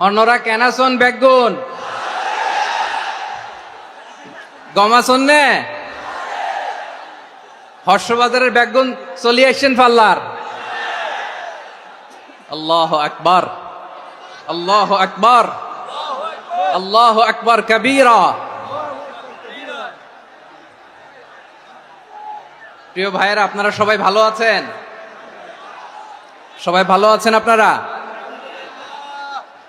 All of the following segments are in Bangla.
অন্যরা কেনাসন বেগুন? গমাসন নে? হর্ষবাজারের বেগুন চলিয়ে আসছেন পাল্লার। আল্লাহ আকবার। আল্লাহ আকবর। আল্লাহ আকবর কবীরা। প্রিয় ভাইয়েরা, আপনারা সবাই ভালো আছেন? সবাই ভালো আছেন আপনারা?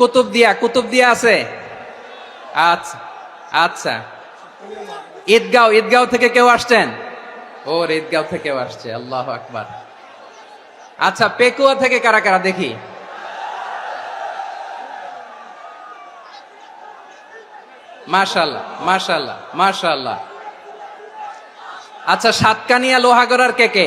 কুতুব দিয়া কুতুব দিয়া আছে? আচ্ছা আচ্ছা। ঈদগাঁও ঈদগাঁও থেকে কেউ আসছেন? ওর ঈদগাঁও থেকেও আসছে, আল্লাহ আকবার। আচ্ছা পেকুয়া থেকে কারা কারা, দেখি। মাশাল্লাহ মাশাল্লাহ মাশাল্লাহ আচ্ছা সাতকানিয়া লোহাগড়ার কে কে?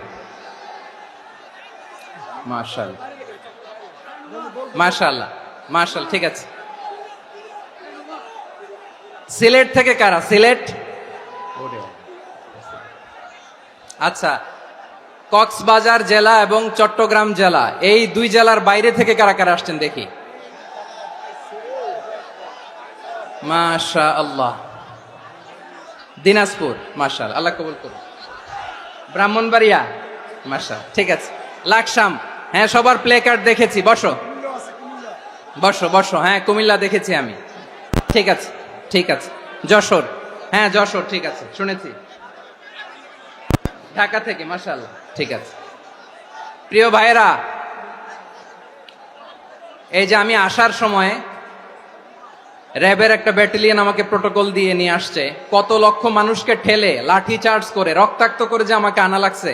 মার্শাল মার্শাল্লাহ মার্শাল ঠিক আছে। সিলেট থেকে কারা? সিলেট? আচ্ছা কক্সবাজার জেলা এবং চট্টগ্রাম জেলা, এই দুই জেলার বাইরে থেকে কারা কারা আসছেন দেখি। মাশা আল্লাহ দিনাজপুর, মাশাল, আল্লাহ কবুল করুন ব্রাহ্মণবাড়িয়া মাশা ঠিক আছে। লাকসাম হ্যাঁ সবার প্লে কার্ড দেখেছি, বসো। বসো বসো হ্যাঁ কুমিল্লা দেখেছি আমি। ঠিক আছে ঠিক আছে। যশোর হ্যাঁ যশোর, ঠিক আছে, শুনেছি। ঢাকা থেকে মাশাল্লাহ ঠিক আছে। প্রিয় ভাইয়েরা, এই যে আমি আসার সময় র্যাবের একটা ব্যাটালিয়ন আমাকে প্রোটোকল দিয়ে নিয়ে আসছে, কত লক্ষ মানুষকে ঠেলে, লাঠি চার্জ করে, রক্তাক্ত করে যে আমাকে আনা লাগছে।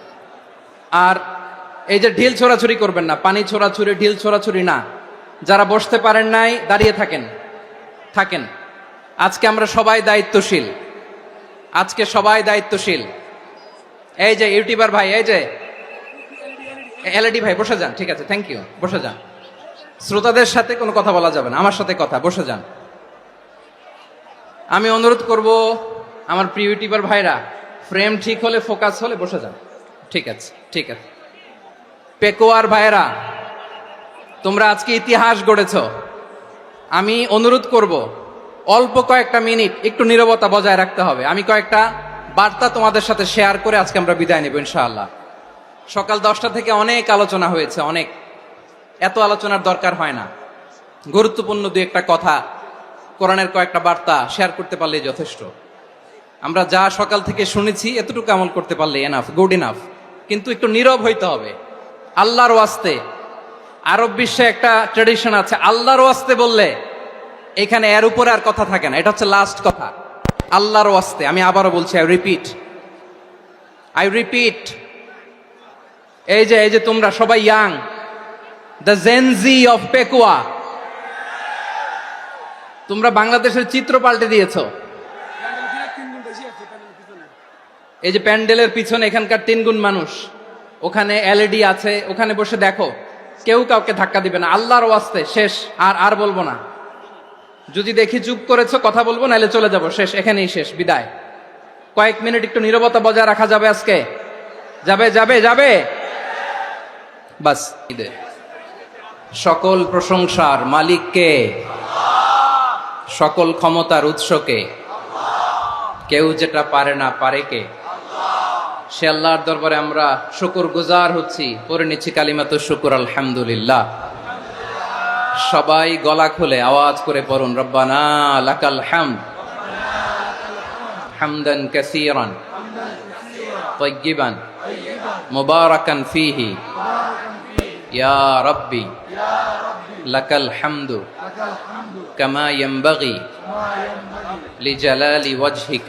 আর এই যে ঢিল ছোড়াছুরি করবেন না, পানি ছোড়াছুরি ঢিল ছোড়াছুরি না। যারা বসতে পারেন নাই, দাঁড়িয়ে থাকেন থাকেন। আজকে আমরা সবাই দায়িত্বশীল। আজকে সবাই দায়িত্বশীল। এই যে ইউটিউবার ভাই, এই যে এলইডি ভাই, বসে যান, ঠিক আছে থ্যাংক ইউ বসে যান। শ্রোতাদের সাথে কোনো কথা বলা যাবে না, আমার সাথে কথা, বসে যান। আমি অনুরোধ করব আমার প্রিয় ইউটিউবার ভাইরা ফ্রেম ঠিক হলে ফোকাস হলে বসে যান। ঠিক আছে ঠিক আছে। পেকোয়ার ভাইরা তোমরা আজকে ইতিহাস গড়েছ। আমি অনুরোধ করব, অল্প কয়েকটা মিনিট একটু নীরবতা বজায় রাখতে হবে। আমি কয়েকটা বার্তা তোমাদের সাথে শেয়ার করে আজকে আমরা বিদায় নেব, ইনশাআল্লাহ। সকাল দশটা থেকে অনেক আলোচনা হয়েছে, অনেক। এত আলোচনার দরকার হয় না। গুরুত্বপূর্ণ দু একটা কথা, কোরআনের কয়েকটা বার্তা শেয়ার করতে পারলে যথেষ্ট। আমরা যা সকাল থেকে শুনেছি, এতটুকু আমল করতে পারলে এনাফ গুড ইনাফ কিন্তু একটু নীরব হইতে হবে। আল্লাহর ওয়াস্তে। আরব বিশ্বে একটা ট্রেডিশন আছে, আল্লাহর ওয়াস্তে বললে এখানে এর উপরে আর কথা থাকে না, এটা হচ্ছে লাস্ট কথা। আল্লাহর ওয়াস্তে, আমি আবারও বলছি আই রিপিট আই রিপিট এই যে এই যে তোমরা সবাই young the Gen Z of Pekua তোমরা বাংলাদেশের চিত্র পাল্টে দিয়েছ। এই যে প্যান্ডেলের পিছনে এখানকার তিন গুণ মানুষ, ওখানে এলইডি আছে, ওখানে বসে দেখো, কেউ কাউকে ধাক্কা দিবে না, আল্লাহর ওয়াস্তে, শেষ, আর আর বলব না। যদি দেখি চুপ করেছ, কথা বলব, নাহলে চলে যাব, শেষ, এখানেই শেষ, বিদায়। কয়েক মিনিট একটু নীরবতা বজায় রাখা যাবে আজকে? যাবে যাবে যাবে? বাস, ঈদে। সকল প্রশংসার মালিককে, সকল ক্ষমতার উৎসকে, কেউ যেটা পারে না পারে কে? সে আল্লাহর দরবারে আমরা শুকুর গুজার হচ্ছি পরে নিচ্ছি কালিমাত শুকুর আলহামদুলিল্লাহ সবাই গলা খুলে আওয়াজ করে পড়ুন রব্বানা লাকাল হামদ হামদান কাসীরান طيبا مباركا فيه يا ربي لك الحمد كما ينبغي لجلال وجهك